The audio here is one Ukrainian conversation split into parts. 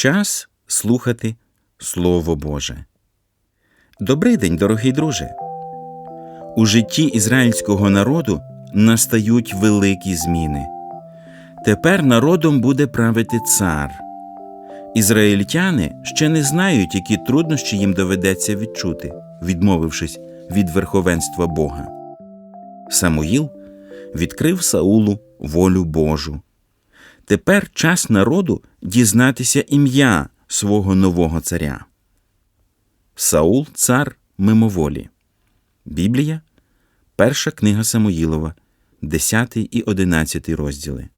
Час слухати Слово Боже. Добрий день, дорогий друже. У житті ізраїльського народу настають великі зміни. Тепер народом буде правити цар. Ізраїльтяни ще не знають, які труднощі їм доведеться відчути, відмовившись від верховенства Бога. Самуїл відкрив Саулу волю Божу. Тепер час народу дізнатися ім'я свого нового царя. Саул цар мимоволі. Біблія, перша книга Самуїлова, 10 і 11 розділи.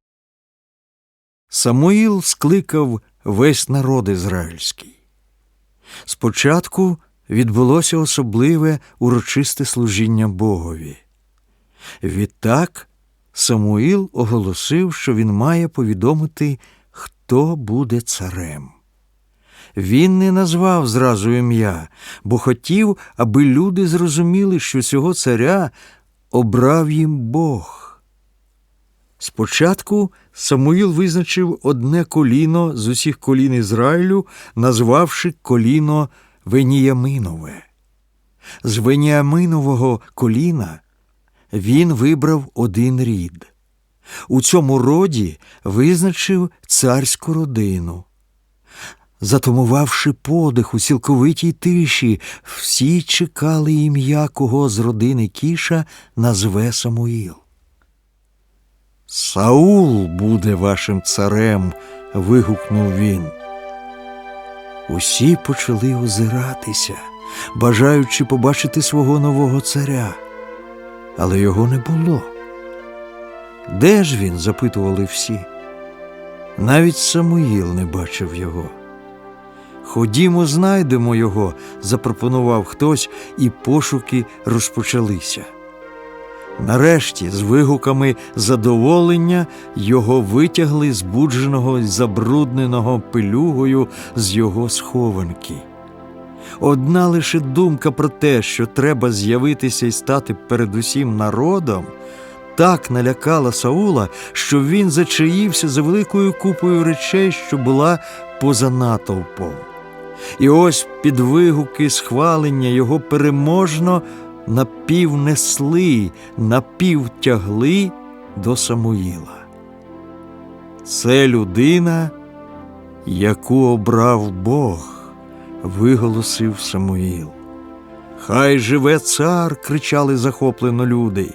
Самуїл скликав весь народ ізраїльський. Спочатку відбулося особливе урочисте служіння Богові. Відтак Самуїл оголосив, що він має повідомити, хто буде царем. Він не назвав зразу ім'я, бо хотів, аби люди зрозуміли, що цього царя обрав їм Бог. Спочатку Самуїл визначив одне коліно з усіх колін Ізраїлю, назвавши коліно Веніяминове. З Веніаминового коліна він вибрав один рід. У цьому роді визначив царську родину. Затумувавши подих у цілковитій тиші, всі чекали ім'я, кого з родини Кіша назве Самуїл. Саул буде вашим царем. вигукнув він. Усі почали озиратися, бажаючи побачити свого нового царя, але його не було. Де ж він? запитували всі. Навіть Самуїл не бачив його. Ходімо, знайдемо його, запропонував хтось, і пошуки розпочалися. Нарешті, з вигуками задоволення, його витягли збудженого й забрудненого пилюгою з його схованки. Одна лише думка про те, що треба з'явитися і стати перед усім народом, так налякала Саула, що він зачаївся за великою купою речей, що була поза натовпом. І ось під вигуки схвалення його переможно напівнесли, напівтягли до Самуїла. Це людина, яку обрав Бог, виголосив Самуїл. Хай живе цар, кричали захоплено люди.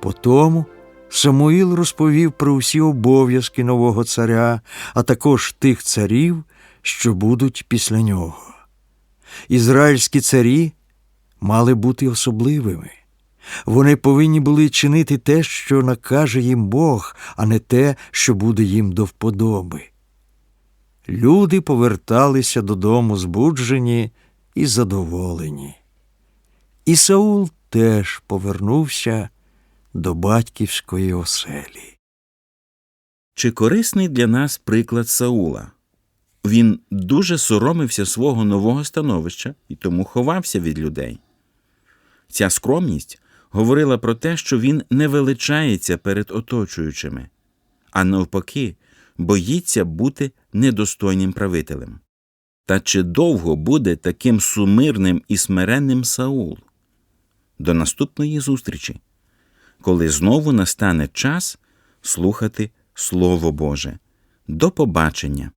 Потому Самуїл розповів про усі обов'язки нового царя, а також тих царів, що будуть після нього. Ізраїльські царі мали бути особливими. Вони повинні були чинити те, що накаже їм Бог, а не те, що буде їм до вподоби. Люди поверталися додому збуджені і задоволені. І Саул теж повернувся до батьківської оселі. Чи корисний для нас приклад Саула? Він дуже соромився свого нового становища і тому ховався від людей. Ця скромність говорила про те, що він не величається перед оточуючими, а навпаки, боїться бути недостойним правителем. Та чи довго буде таким сумирним і смиренним Саул? До наступної зустрічі, коли знову настане час слухати Слово Боже. До побачення!